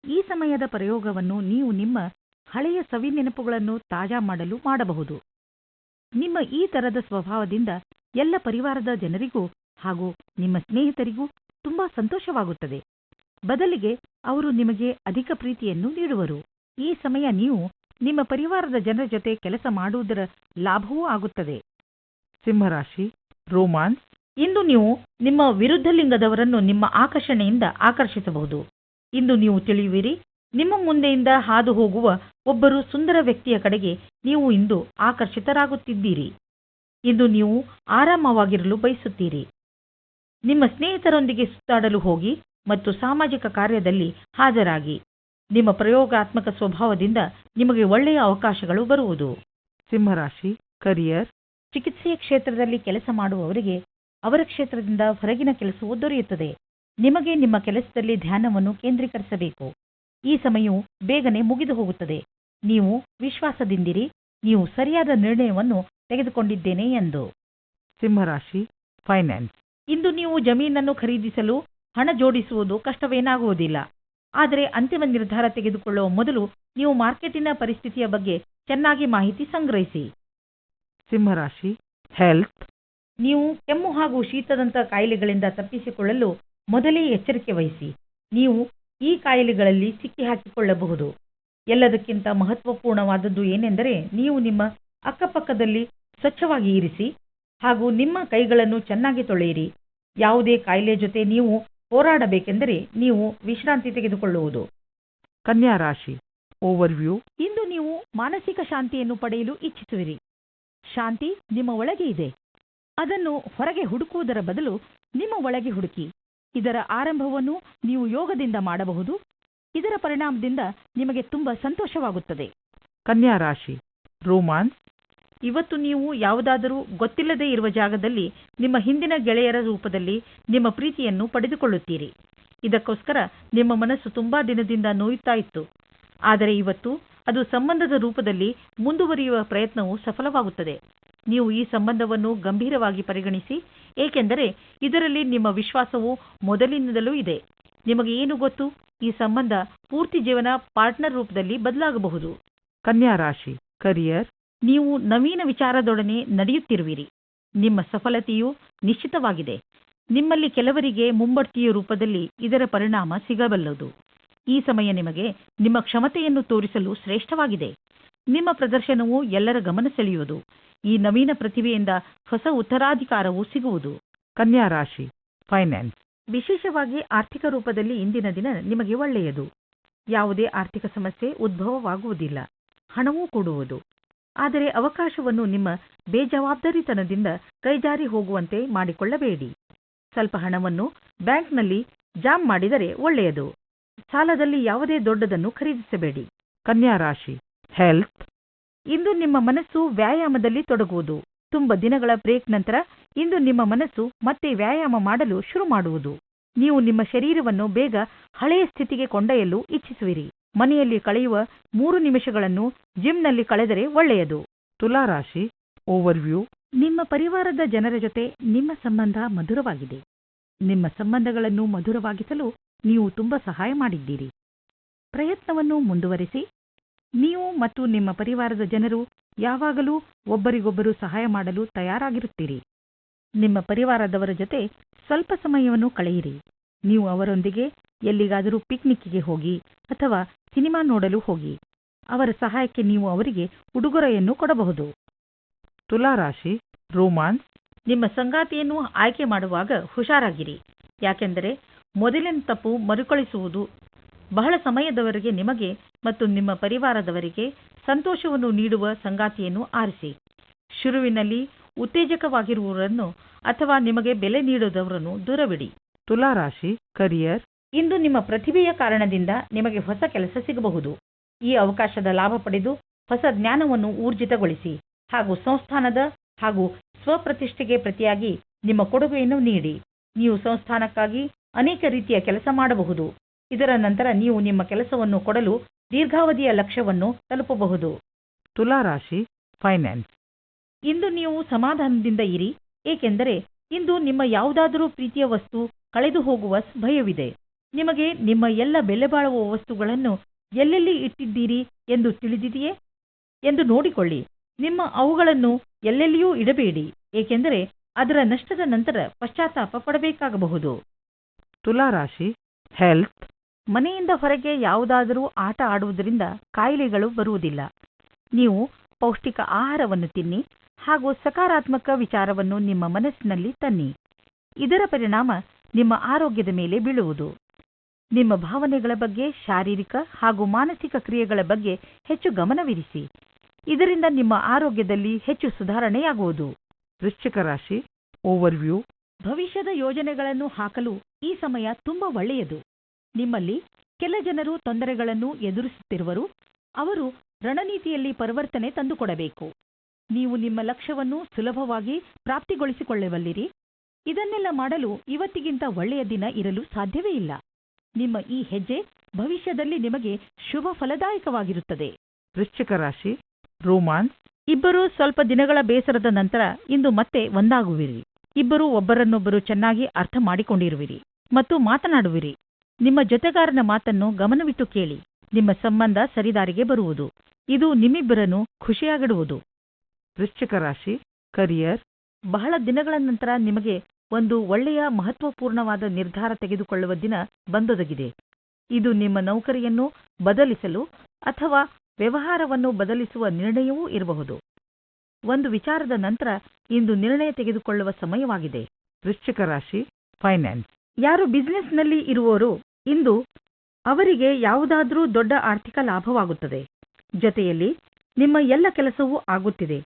ಈ ಸಮಯದ ಪ್ರಯೋಗವನ್ನು ನೀವು ನಿಮ್ಮ ಹಳೆಯ ಸವಿ ನೆನಪುಗಳನ್ನು ತಾಜಾ ಮಾಡಲು ಮಾಡಬಹುದು. ನಿಮ್ಮ ಈ ತರದ ಸ್ವಭಾವದಿಂದ ಎಲ್ಲ ಪರಿವಾರದ ಜನರಿಗೂ ಹಾಗೂ ನಿಮ್ಮ ಸ್ನೇಹಿತರಿಗೂ ತುಂಬಾ ಸಂತೋಷವಾಗುತ್ತದೆ. ಬದಲಿಗೆ ಅವರು ನಿಮಗೆ ಅಧಿಕ ಪ್ರೀತಿಯನ್ನು ನೀಡುವರು. ಈ ಸಮಯ ನೀವು ನಿಮ್ಮ ಪರಿವಾರದ ಜನರ ಜೊತೆ ಕೆಲಸ ಮಾಡುವುದರ ಲಾಭವೂ ಆಗುತ್ತದೆ. ಸಿಂಹರಾಶಿ ರೋಮಾನ್ಸ್. ಇಂದು ನೀವು ನಿಮ್ಮ ವಿರುದ್ಧ ಲಿಂಗದವರನ್ನು ನಿಮ್ಮ ಆಕರ್ಷಣೆಯಿಂದ ಆಕರ್ಷಿಸಬಹುದು. ಇಂದು ನೀವು ತಿಳಿಯುವಿರಿ ನಿಮ್ಮ ಮುಂದೆಯಿಂದ ಹಾದು ಹೋಗುವ ಒಬ್ಬರು ಸುಂದರ ವ್ಯಕ್ತಿಯ ಕಡೆಗೆ ನೀವು ಇಂದು ಆಕರ್ಷಿತರಾಗುತ್ತಿದ್ದೀರಿ. ಇಂದು ನೀವು ಆರಾಮವಾಗಿರಲು ಬಯಸುತ್ತೀರಿ. ನಿಮ್ಮ ಸ್ನೇಹಿತರೊಂದಿಗೆ ಸುತ್ತಾಡಲು ಹೋಗಿ ಮತ್ತು ಸಾಮಾಜಿಕ ಕಾರ್ಯದಲ್ಲಿ ಹಾಜರಾಗಿ. ನಿಮ್ಮ ಪ್ರಯೋಗಾತ್ಮಕ ಸ್ವಭಾವದಿಂದ ನಿಮಗೆ ಒಳ್ಳೆಯ ಅವಕಾಶಗಳು ಬರುವುದು. ಸಿಂಹರಾಶಿ ಕರಿಯರ್ ಚಿಕಿತ್ಸೆಯ ಕ್ಷೇತ್ರದಲ್ಲಿ ಕೆಲಸ ಮಾಡುವವರಿಗೆ ಅವರ ಕ್ಷೇತ್ರದಿಂದ ಹೊರಗಿನ ಕೆಲಸವು ದೊರೆಯುತ್ತದೆ. ನಿಮಗೆ ನಿಮ್ಮ ಕೆಲಸದಲ್ಲಿ ಧ್ಯಾನವನ್ನು ಕೇಂದ್ರೀಕರಿಸಬೇಕು. ಈ ಸಮಯವು ಬೇಗನೆ ಮುಗಿದು ಹೋಗುತ್ತದೆ. ನೀವು ವಿಶ್ವಾಸದಿಂದಿರಿ ನೀವು ಸರಿಯಾದ ನಿರ್ಣಯವನ್ನು ತೆಗೆದುಕೊಂಡಿದ್ದೇನೆ ಎಂದು. ಸಿಂಹರಾಶಿ ಫೈನಾನ್ಸ್ ಇಂದು ನೀವು ಜಮೀನನ್ನು ಖರೀದಿಸಲು ಹಣ ಜೋಡಿಸುವುದು ಕಷ್ಟವೇನಾಗುವುದಿಲ್ಲ. ಆದರೆ ಅಂತಿಮ ನಿರ್ಧಾರ ತೆಗೆದುಕೊಳ್ಳುವ ಮೊದಲು ನೀವು ಮಾರ್ಕೆಟಿನ ಪರಿಸ್ಥಿತಿಯ ಬಗ್ಗೆ ಚೆನ್ನಾಗಿ ಮಾಹಿತಿ ಸಂಗ್ರಹಿಸಿ. ಸಿಂಹರಾಶಿ ಹೆಲ್ತ್ ನೀವು ಕೆಮ್ಮು ಹಾಗೂ ಶೀತದಂತಹ ಕಾಯಿಲೆಗಳಿಂದ ತಪ್ಪಿಸಿಕೊಳ್ಳಲು ಮೊದಲೇ ಎಚ್ಚರಿಕೆ ವಹಿಸಿ. ನೀವು ಈ ಕಾಯಿಲೆಗಳಲ್ಲಿ ಸಿಕ್ಕಿಹಾಕಿಕೊಳ್ಳಬಹುದು ಎಲ್ಲದಕ್ಕಿಂತ ಮಹತ್ವಪೂರ್ಣವಾದದ್ದು ಏನೆಂದರೆ ನೀವು ನಿಮ್ಮ ಅಕ್ಕಪಕ್ಕದಲ್ಲಿ ಸ್ವಚ್ಛವಾಗಿ ಇರಿಸಿ ಹಾಗೂ ನಿಮ್ಮ ಕೈಗಳನ್ನು ಚೆನ್ನಾಗಿ ತೊಳೆಯಿರಿ. ಯಾವುದೇ ಕಾಯಿಲೆ ಜೊತೆ ನೀವು ಹೋರಾಡಬೇಕೆಂದರೆ ನೀವು ವಿಶ್ರಾಂತಿ ತೆಗೆದುಕೊಳ್ಳುವುದು. ಕನ್ಯಾ ರಾಶಿ ಓವರ್ವ್ಯೂ ಇಂದು ನೀವು ಮಾನಸಿಕ ಶಾಂತಿಯನ್ನು ಪಡೆಯಲು ಇಚ್ಛಿಸುವಿರಿ. ಶಾಂತಿ ನಿಮ್ಮ ಒಳಗೆ ಇದೆ. ಅದನ್ನು ಹೊರಗೆ ಹುಡುಕುವುದರ ಬದಲು ನಿಮ್ಮ ಒಳಗೆ ಹುಡುಕಿ. ಇದರ ಆರಂಭವನ್ನು ನೀವು ಯೋಗದಿಂದ ಮಾಡಬಹುದು. ಇದರ ಪರಿಣಾಮದಿಂದ ನಿಮಗೆ ತುಂಬಾ ಸಂತೋಷವಾಗುತ್ತದೆ. ಕನ್ಯಾ ರಾಶಿ ರೋಮಾನ್ಸ್ ಇವತ್ತು ನೀವು ಯಾವುದಾದರೂ ಗೊತ್ತಿಲ್ಲದೇ ಇರುವ ಜಾಗದಲ್ಲಿ ನಿಮ್ಮ ಹಿಂದಿನ ಗೆಳೆಯರ ರೂಪದಲ್ಲಿ ನಿಮ್ಮ ಪ್ರೀತಿಯನ್ನು ಪಡೆದುಕೊಳ್ಳುತ್ತೀರಿ. ಇದಕ್ಕೋಸ್ಕರ ನಿಮ್ಮ ಮನಸ್ಸು ತುಂಬಾ ದಿನದಿಂದ ನೋಯುತ್ತಾ ಇತ್ತು. ಆದರೆ ಇವತ್ತು ಅದು ಸಂಬಂಧದ ರೂಪದಲ್ಲಿ ಮುಂದುವರಿಯುವ ಪ್ರಯತ್ನವು ಸಫಲವಾಗುತ್ತದೆ. ನೀವು ಈ ಸಂಬಂಧವನ್ನು ಗಂಭೀರವಾಗಿ ಪರಿಗಣಿಸಿ ಏಕೆಂದರೆ ಇದರಲ್ಲಿ ನಿಮ್ಮ ವಿಶ್ವಾಸವು ಮೊದಲಿನಿಂದಲೂ ಇದೆ. ನಿಮಗೆ ಏನು ಗೊತ್ತು? ಈ ಸಂಬಂಧ ಪೂರ್ತಿ ಜೀವನ ಪಾರ್ಟ್ನರ್ ರೂಪದಲ್ಲಿ ಬದಲಾಗಬಹುದು. ಕನ್ಯಾ ರಾಶಿ ಕರಿಯರ್ ನೀವು ನವೀನ ವಿಚಾರದೊಡನೆ ನಡೆಯುತ್ತಿರುವಿರಿ. ನಿಮ್ಮ ಸಫಲತೆಯು ನಿಶ್ಚಿತವಾಗಿದೆ. ನಿಮ್ಮಲ್ಲಿ ಕೆಲವರಿಗೆ ಮುಂಬಡ್ತಿಯ ರೂಪದಲ್ಲಿ ಇದರ ಪರಿಣಾಮ ಸಿಗಬಲ್ಲದು. ಈ ಸಮಯ ನಿಮಗೆ ನಿಮ್ಮ ಕ್ಷಮತೆಯನ್ನು ತೋರಿಸಲು ಶ್ರೇಷ್ಠವಾಗಿದೆ. ನಿಮ್ಮ ಪ್ರದರ್ಶನವು ಎಲ್ಲರ ಗಮನ ಸೆಳೆಯುವುದು. ಈ ನವೀನ ಪ್ರತಿಭೆಯಿಂದ ಹೊಸ ಉತ್ತರಾಧಿಕಾರವು ಸಿಗುವುದು. ಕನ್ಯಾ ರಾಶಿ ಫೈನಾನ್ಸ್ ವಿಶೇಷವಾಗಿ ಆರ್ಥಿಕ ರೂಪದಲ್ಲಿ ಇಂದಿನ ದಿನ ನಿಮಗೆ ಒಳ್ಳೆಯದು. ಯಾವುದೇ ಆರ್ಥಿಕ ಸಮಸ್ಯೆ ಉದ್ಭವವಾಗುವುದಿಲ್ಲ. ಹಣವೂ ಕೊಡುವುದು. ಆದರೆ ಅವಕಾಶವನ್ನು ನಿಮ್ಮ ಬೇಜವಾಬ್ದಾರಿತನದಿಂದ ಕೈಜಾರಿ ಹೋಗುವಂತೆ ಮಾಡಿಕೊಳ್ಳಬೇಡಿ. ಸ್ವಲ್ಪ ಹಣವನ್ನು ಬ್ಯಾಂಕ್ನಲ್ಲಿ ಜಾಮ್ ಮಾಡಿದರೆ ಒಳ್ಳೆಯದು. ಸಾಲದಲ್ಲಿ ಯಾವುದೇ ದೊಡ್ಡದನ್ನು ಖರೀದಿಸಬೇಡಿ. ಕನ್ಯಾ ರಾಶಿ ಹೆಲ್ತ್. ಇಂದು ನಿಮ್ಮ ಮನಸ್ಸು ವ್ಯಾಯಾಮದಲ್ಲಿ ತೊಡಗುವುದು. ತುಂಬ ದಿನಗಳ ಬ್ರೇಕ್ ನಂತರ ಇಂದು ನಿಮ್ಮ ಮನಸ್ಸು ಮತ್ತೆ ವ್ಯಾಯಾಮ ಮಾಡಲು ಶುರು ಮಾಡುವುದು. ನೀವು ನಿಮ್ಮ ಶರೀರವನ್ನು ಬೇಗ ಹಳೆಯ ಸ್ಥಿತಿಗೆ ಕೊಂಡೊಯ್ಯಲು ಇಚ್ಛಿಸುವಿರಿ. ಮನೆಯಲ್ಲಿ ಕಳೆಯುವ ಮೂರು ನಿಮಿಷಗಳನ್ನು ಜಿಮ್ನಲ್ಲಿ ಕಳೆದರೆ ಒಳ್ಳೆಯದು. ತುಲಾ ರಾಶಿ ಓವರ್ವ್ಯೂ. ನಿಮ್ಮ ಪರಿವಾರದ ಜನರ ಜೊತೆ ನಿಮ್ಮ ಸಂಬಂಧ ಮಧುರವಾಗಿದೆ. ನಿಮ್ಮ ಸಂಬಂಧಗಳನ್ನು ಮಧುರವಾಗಿಸಲು ನೀವು ತುಂಬಾ ಸಹಾಯ ಮಾಡಿದ್ದೀರಿ. ಪ್ರಯತ್ನವನ್ನು ಮುಂದುವರಿಸಿ ನೀವು ಮತ್ತು ನಿಮ್ಮ ಪರಿವಾರದ ಜನರು ಯಾವಾಗಲೂ ಒಬ್ಬರಿಗೊಬ್ಬರು ಸಹಾಯ ಮಾಡಲು ತಯಾರಾಗಿರುತ್ತೀರಿ. ನಿಮ್ಮ ಪರಿವಾರದವರ ಜೊತೆ ಸ್ವಲ್ಪ ಸಮಯವನ್ನು ಕಳೆಯಿರಿ. ನೀವು ಅವರೊಂದಿಗೆ ಎಲ್ಲಿಗಾದರೂ ಪಿಕ್ನಿಕ್ಗೆ ಹೋಗಿ ಅಥವಾ ಸಿನಿಮಾ ನೋಡಲು ಹೋಗಿ. ಅವರ ಸಹಾಯಕ್ಕೆ ನೀವು ಅವರಿಗೆ ಉಡುಗೊರೆಯನ್ನು ಕೊಡಬಹುದು. ತುಲಾ ರಾಶಿ ರೋಮಾನ್ಸ್ ನಿಮ್ಮ ಸಂಗಾತಿಯನ್ನು ಆಯ್ಕೆ ಮಾಡುವಾಗ ಹುಷಾರಾಗಿರಿ. ಯಾಕೆಂದರೆ ಮೊದಲಿನ ತಪ್ಪು ಮರುಕಳಿಸುವುದು ಬಹಳ ಸಮಯದವರೆಗೆ ನಿಮಗೆ ಮತ್ತು ನಿಮ್ಮ ಪರಿವಾರದವರಿಗೆ ಸಂತೋಷವನ್ನು ನೀಡುವ ಸಂಗಾತಿಯನ್ನು ಆರಿಸಿ. ಶುರುವಿನಲ್ಲಿ ಉತ್ತೇಜಕವಾಗಿರುವವರನ್ನು ಅಥವಾ ನಿಮಗೆ ಬೆಲೆ ನೀಡುವವರನ್ನು ದೂರವಿಡಿ. ತುಲಾ ರಾಶಿ ಕರಿಯರ್ ಇಂದು ನಿಮ್ಮ ಪ್ರತಿಭೆಯ ಕಾರಣದಿಂದ ನಿಮಗೆ ಹೊಸ ಕೆಲಸ ಸಿಗಬಹುದು. ಈ ಅವಕಾಶದ ಲಾಭ ಪಡೆದು ಹೊಸ ಜ್ಞಾನವನ್ನು ಊರ್ಜಿತಗೊಳಿಸಿ ಹಾಗೂ ಸಂಸ್ಥಾನದ ಹಾಗೂ ಸ್ವಪ್ರತಿಷ್ಠೆಗೆ ಪ್ರತಿಯಾಗಿ ನಿಮ್ಮ ಕೊಡುಗೆಯನ್ನು ನೀಡಿ. ನೀವು ಸಂಸ್ಥಾನಕ್ಕಾಗಿ ಅನೇಕ ರೀತಿಯ ಕೆಲಸ ಮಾಡಬಹುದು. ಇದರ ನಂತರ ನೀವು ನಿಮ್ಮ ಕೆಲಸವನ್ನು ಕೊಡಲು ದೀರ್ಘಾವಧಿಯ ಲಕ್ಷ್ಯವನ್ನು ತಲುಪಬಹುದು. ತುಲಾ ರಾಶಿ ಫೈನಾನ್ಸ್ ಇಂದು ನೀವು ಸಮಾಧಾನದಿಂದ ಇರಿ ಏಕೆಂದರೆ ಇಂದು ನಿಮ್ಮ ಯಾವುದಾದರೂ ಪ್ರೀತಿಯ ವಸ್ತು ಕಳೆದು ಹೋಗುವ ಭಯವಿದೆ. ನಿಮಗೆ ನಿಮ್ಮ ಎಲ್ಲ ಬೆಲೆಬಾಳುವ ವಸ್ತುಗಳನ್ನು ಎಲ್ಲೆಲ್ಲಿ ಇಟ್ಟಿದ್ದೀರಿ ಎಂದು ತಿಳಿದಿದೆಯೇ? ಎಂದು ನೋಡಿಕೊಳ್ಳಿ. ನಿಮ್ಮ ಅವುಗಳನ್ನು ಎಲ್ಲೆಲ್ಲಿಯೂ ಇಡಬೇಡಿ ಏಕೆಂದರೆ ಅದರ ನಷ್ಟದ ನಂತರ ಪಶ್ಚಾತ್ತಾಪ ಪಡಬೇಕಾಗಬಹುದು. ತುಲಾ ರಾಶಿ ಹೆಲ್ತ್ ಮನೆಯಿಂದ ಹೊರಗೆ ಯಾವುದಾದರೂ ಆಟ ಆಡುವುದರಿಂದ ಕಾಯಿಲೆಗಳು ಬರುವುದಿಲ್ಲ. ನೀವು ಪೌಷ್ಟಿಕ ಆಹಾರವನ್ನು ತಿನ್ನಿ ಹಾಗೂ ಸಕಾರಾತ್ಮಕ ವಿಚಾರವನ್ನು ನಿಮ್ಮ ಮನಸ್ಸಿನಲ್ಲಿ ತನ್ನಿ. ಇದರ ಪರಿಣಾಮ ನಿಮ್ಮ ಆರೋಗ್ಯದ ಮೇಲೆ ಬೀಳುವುದು. ನಿಮ್ಮ ಭಾವನೆಗಳ ಬಗ್ಗೆ ಶಾರೀರಿಕ ಹಾಗೂ ಮಾನಸಿಕ ಕ್ರಿಯೆಗಳ ಬಗ್ಗೆ ಹೆಚ್ಚು ಗಮನವಿರಿಸಿ. ಇದರಿಂದ ನಿಮ್ಮ ಆರೋಗ್ಯದಲ್ಲಿ ಹೆಚ್ಚು ಸುಧಾರಣೆಯಾಗುವುದು. ವೃಶ್ಚಿಕ ರಾಶಿ ಓವರ್ವ್ಯೂ ಭವಿಷ್ಯದ ಯೋಜನೆಗಳನ್ನು ಹಾಕಲು ಈ ಸಮಯ ತುಂಬಾ ಒಳ್ಳೆಯದು. ನಿಮ್ಮಲ್ಲಿ ಕೆಲ ಜನರು ತೊಂದರೆಗಳನ್ನು ಎದುರಿಸುತ್ತಿರುವರು, ಅವರು ರಣನೀತಿಯಲ್ಲಿ ಪರಿವರ್ತನೆ ತಂದುಕೊಡಬೇಕು. ನೀವು ನಿಮ್ಮ ಲಕ್ಷ್ಯವನ್ನು ಸುಲಭವಾಗಿ ಪ್ರಾಪ್ತಿಗೊಳಿಸಿಕೊಳ್ಳಬಲ್ಲಿರಿ. ಇದನ್ನೆಲ್ಲ ಮಾಡಲು ಇವತ್ತಿಗಿಂತ ಒಳ್ಳೆಯ ದಿನ ಇರಲು ಸಾಧ್ಯವೇ ಇಲ್ಲ. ನಿಮ್ಮ ಈ ಹೆಜ್ಜೆ ಭವಿಷ್ಯದಲ್ಲಿ ನಿಮಗೆ ಶುಭ ಫಲದಾಯಕವಾಗಿರುತ್ತದೆ. ವೃಶ್ಚಿಕ ರಾಶಿ ರೋಮಾನ್ಸ್ ಇಬ್ಬರು ಸ್ವಲ್ಪ ದಿನಗಳ ಬೇಸರದ ನಂತರ ಇಂದು ಮತ್ತೆ ಒಂದಾಗುವಿರಿ. ಇಬ್ಬರು ಒಬ್ಬರನ್ನೊಬ್ಬರು ಚೆನ್ನಾಗಿ ಅರ್ಥ ಮಾಡಿಕೊಂಡಿರುವಿರಿ ಮತ್ತು ಮಾತನಾಡುವಿರಿ. ನಿಮ್ಮ ಜೊತೆಗಾರನ ಮಾತನ್ನು ಗಮನವಿಟ್ಟು ಕೇಳಿ. ನಿಮ್ಮ ಸಂಬಂಧ ಸರಿದಾರಿಗೆ ಬರುವುದು. ಇದು ನಿಮ್ಮಿಬ್ಬರನ್ನು ಖುಷಿಯಾಗಿಡುವುದು. ವೃಶ್ಚಿಕ ರಾಶಿ ಕರಿಯರ್ ಬಹಳ ದಿನಗಳ ನಂತರ ನಿಮಗೆ ಒಂದು ಒಳ್ಳೆಯ ಮಹತ್ವಪೂರ್ಣವಾದ ನಿರ್ಧಾರ ತೆಗೆದುಕೊಳ್ಳುವ ದಿನ ಬಂದೊದಗಿದೆ. ಇದು ನಿಮ್ಮ ನೌಕರಿಯನ್ನು ಬದಲಿಸಲು ಅಥವಾ ವ್ಯವಹಾರವನ್ನು ಬದಲಿಸುವ ನಿರ್ಣಯವೂ ಇರಬಹುದು. ಒಂದು ವಿಚಾರದ ನಂತರ ಇಂದು ನಿರ್ಣಯ ತೆಗೆದುಕೊಳ್ಳುವ ಸಮಯವಾಗಿದೆ. ವೃಶ್ಚಿಕ ರಾಶಿ ಫೈನಾನ್ಸ್ ಯಾರು ಬಿಸಿನೆಸ್ನಲ್ಲಿ ಇರುವವರು ಇಂದು ಅವರಿಗೆ ಯಾವುದಾದರೂ ದೊಡ್ಡ ಆರ್ಥಿಕ ಲಾಭವಾಗುತ್ತದೆ. ಜೊತೆಯಲ್ಲಿ ನಿಮ್ಮ ಎಲ್ಲ ಕೆಲಸವೂ ಆಗುತ್ತಿದೆ.